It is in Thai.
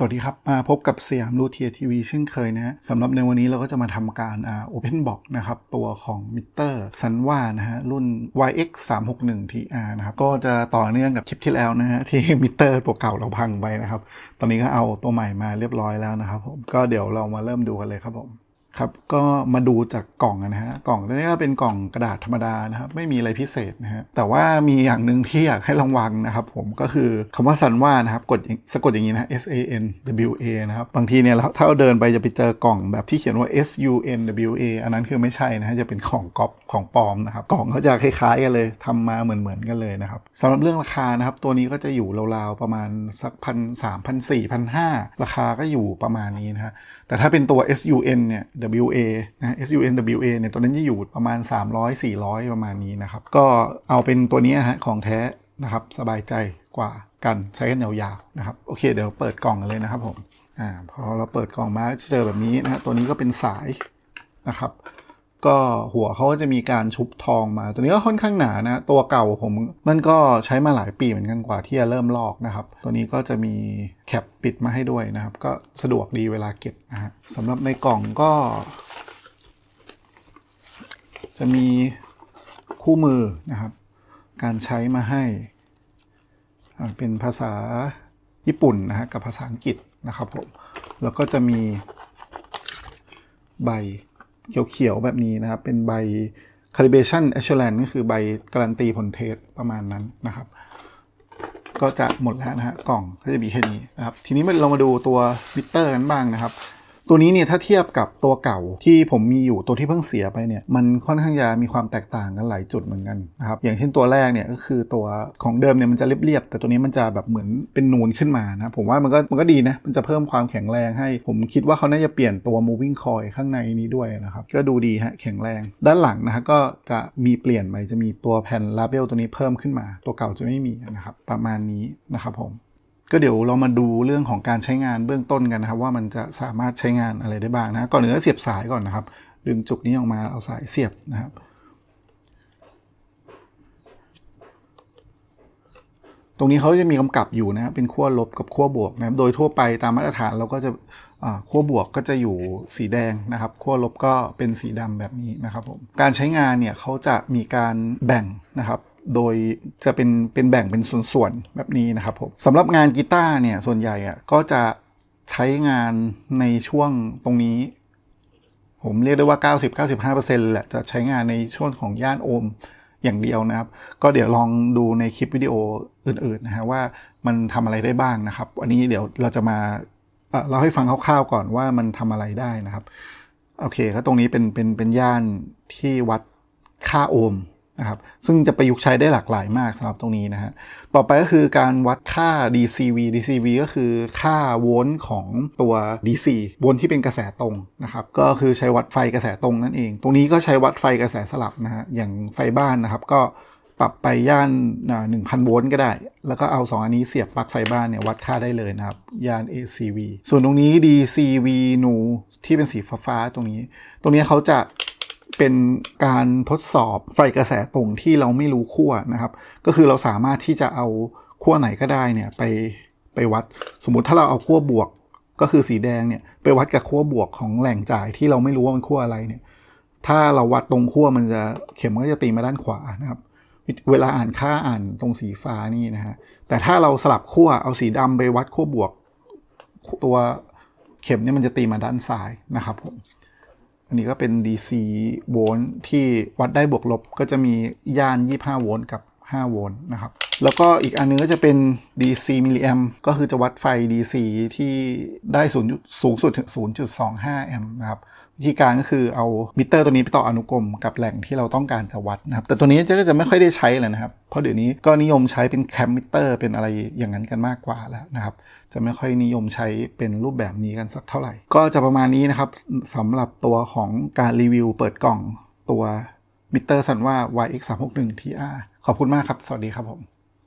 สวัสดีครับ มาพบกับสยามรูเทียทีวีเช่นเคยนะสำหรับในวันนี้เราก็จะมาทำการอ่า Open Box นะครับ ตัวของมิเตอร์ซันว่านะฮะ รุ่น YX 3 6 1 TR นะครับ ก็จะต่อเนื่องกับคลิปที่แล้วนะฮะ ที่มิเตอร์ตัวเก่าเราพังไปนะครับ ตอนนี้ก็เอาตัวใหม่มาเรียบร้อยแล้วนะครับผมก็เดี๋ยวเรามาเริ่มดูกันเลยครับผม ครับก็มาดูจากกล่องนะฮะกล่องตัวนี้ก็เป็นกล่องกระดาษธรรมดานะครับไม่มีอะไรพิเศษนะฮะแต่ว่ามีอย่างหนึ่งที่อยากให้ระวังนะครับผมก็คือคำว่าซันว่านะครับกดสะกดอย่างนี้นะ S A N W A นะครับบางทีเนี่ยเราถ้าเราเดินไปจะไปเจอกล่องแบบที่เขียนว่า S U N W A อันนั้นคือไม่ใช่นะฮะจะเป็นของก๊อปของปลอมนะครับกล่องเขาจะคล้ายๆกันเลยทำมาเหมือนๆกันเลยนะครับสำหรับเรื่องราคานะครับตัวนี้ก็จะอยู่ราวๆประมาณสักพันสามพันสี่พันห้าราคาก็อยู่ประมาณนี้นะฮะแต่ถ้าเป็นตัว SUN เนี่ย WA นะ SUN WA เนี่ยตัวนั้นจะอยู่ประมาณ 300 400 ประมาณนี้นะครับ ก็เอาเป็นตัวนี้ฮะของแท้นะครับสบายใจกว่ากันใช้กันยาวๆนะครับโอเคเดี๋ยวเปิดกล่องกันเลยนะครับผมอ่าพอเราเปิดกล่องมาจะเจอแบบนี้นะฮะตัวนี้ก็เป็นสายนะครับ ก็หัวเขาก็จะมีการชุบทองมา ตัวนี้ก็ค่อนข้างหนานะ ตัวเก่าผมมันก็ใช้มาหลายปีเหมือนกันกว่าที่จะเริ่มลอกนะครับ ตัวนี้ก็จะมีแคปปิดมาให้ด้วยนะครับ ก็สะดวกดีเวลาเก็บนะฮะสำหรับในกล่องก็ จะมีคู่มือนะครับ การใช้มาให้ เป็นภาษาญี่ปุ่นนะฮะกับภาษาอังกฤษนะครับผมแล้วก็จะมีใบ เขียวๆ แบบนี้นะครับ เป็นใบ calibration assurance ก็คือใบการันตีผลเทสประมาณนั้นนะครับ ก็จะหมดแล้วนะฮะกล่องก็จะมีแค่นี้นะครับ ทีนี้เรามาดูตัวมิเตอร์กันบ้างนะครับ ตัวนี้เนี่ยถ้าเทียบกับตัวเก่าที่ผมมีอยู่ตัวที่เพิ่งเสียไปเนี่ยมันค่อนข้างจะมีความแตกต่างกันหลายจุดเหมือนกันนะครับอย่างเช่นตัวแรกเนี่ยก็คือตัวของเดิมเนี่ยมันจะเรียบๆแต่ตัวนี้มันจะแบบเหมือนเป็นนูนขึ้นมานะผมว่ามันก็มันก็ดีนะมันจะเพิ่มความแข็งแรงให้ ผมคิดว่าเขาน่าจะเปลี่ยนตัว moving coil ข้างในนี้ด้วยนะครับก็ดูดีฮะแข็งแรง ด้านหลังนะฮะก็จะมีเปลี่ยนไปจะมีตัวแผ่นลาเบลตัวนี้เพิ่มขึ้นมา ตัวเก่าจะไม่มีนะครับประมาณนี้นะครับผม ก็เดี๋ยวเรามาดูเรื่องของการใช้งานเบื้องต้นกันนะครับ ว่ามันจะสามารถใช้งานอะไรได้บ้างนะก่อนอื่นก็เสียบสายก่อนนะครับ ดึงจุกนี้ออกมาเอาสายเสียบนะครับ ตรงนี้เขาจะมีกำกับอยู่นะครับเป็นขั้วลบกับขั้วบวกนะครับ โดยทั่วไปตามมาตรฐานเราก็จะขั้วบวกก็จะอยู่สีแดงนะครับขั้วลบก็เป็นสีดำแบบนี้นะครับผมการใช้งานเนี่ยเขาจะมีการแบ่งนะครับ โดยจะเป็นเป็นแบ่งเป็นส่วนๆแบบนี้นะครับผมสำหรับงานกีตาร์เนี่ยส่วนใหญ่อะก็จะใช้งานในช่วงตรงนี้ ผมเรียกได้ว่า 90-95%แหละจะใช้งานในช่วงของย่านโอห์มอย่างเดียวนะครับ ก็เดี๋ยวลองดูในคลิปวิดีโออื่นๆนะฮะว่ามันทำอะไรได้บ้างนะครับวันนี้เดี๋ยวเราจะมาเอ่อเราให้ฟังคร่าวๆก่อนว่ามันทำอะไรได้นะครับ โอเคก็ตรงนี้เป็นเป็นเป็นย่านที่วัดค่าโอห์ม นะครับซึ่งจะประยุกต์ใช้ได้หลากหลายมากสำหรับตรงนี้นะฮะต่อไปก็คือการวัดค่า DCV DCV ก็คือค่าโวลต์ของตัว DC โวลต์ที่เป็นกระแสตรงนะครับก็คือใช้วัดไฟกระแสตรงนั่นเอง ตรงนี้ก็ใช้วัดไฟกระแสสลับนะฮะอย่างไฟบ้านนะครับก็ปรับไปย่านหนึ่งพันโวลต์ก็ได้ แล้วก็เอา 2 อันนี้เสียบปลั๊กไฟบ้านเนี่ยวัดค่าได้เลยนะครับ ย่าน ACV ส่วนตรงนี้ DCV นูที่เป็นสีฟ้าๆตรงนี้ ตรงนี้เขาจะ เป็นการทดสอบไฟกระแสตรงที่เราไม่รู้ขั้วนะครับ ก็คือเราสามารถที่จะเอาขั้วไหนก็ได้เนี่ยไปไปวัด สมมุติถ้าเราเอาขั้วบวกก็คือสีแดงเนี่ยไปวัดกับขั้วบวกของแหล่งจ่ายที่เราไม่รู้ว่ามันขั้วอะไรเนี่ย ถ้าเราวัดตรงขั้วมันจะเข็มก็จะตีมาด้านขวานะครับ เวลาอ่านค่าอ่านตรงสีฟ้านี่นะฮะแต่ถ้าเราสลับขั้วเอาสีดำไปวัดขั้วบวก ตัวเข็มเนี่ยมันจะตีมาด้านซ้ายนะครับผม อันนี้ก็เป็น DC โวลต์ที่วัดได้บวกลบก็จะมีย่าน 25 โวลต์กับ 5 โวลต์นะครับ แล้วก็อีกอันนึงก็จะเป็น DC มิลลิแอมก็คือจะวัดไฟ DC ที่ได้0สูงสุดถึง0.25 แอมป์นะครับ วิธีการก็คือเอามิเตอร์ตัวนี้ไปต่ออนุกรมกับแหล่งที่เราต้องการจะวัดนะครับแต่ตัวนี้จะจะไม่ค่อยได้ใช้เลยนะครับ เพราะเดี๋ยวนี้ก็นิยมใช้เป็นแคมมิเตอร์เป็นอะไรอย่างนั้นกันมากกว่าแล้วนะครับ จะไม่ค่อยนิยมใช้เป็นรูปแบบนี้กันสักเท่าไหร่ ก็จะประมาณนี้นะครับสำหรับตัวของการรีวิวเปิดกล่องตัวมิเตอร์สันว่า YX 361 TR ขอบคุณมากครับ สวัสดีครับผม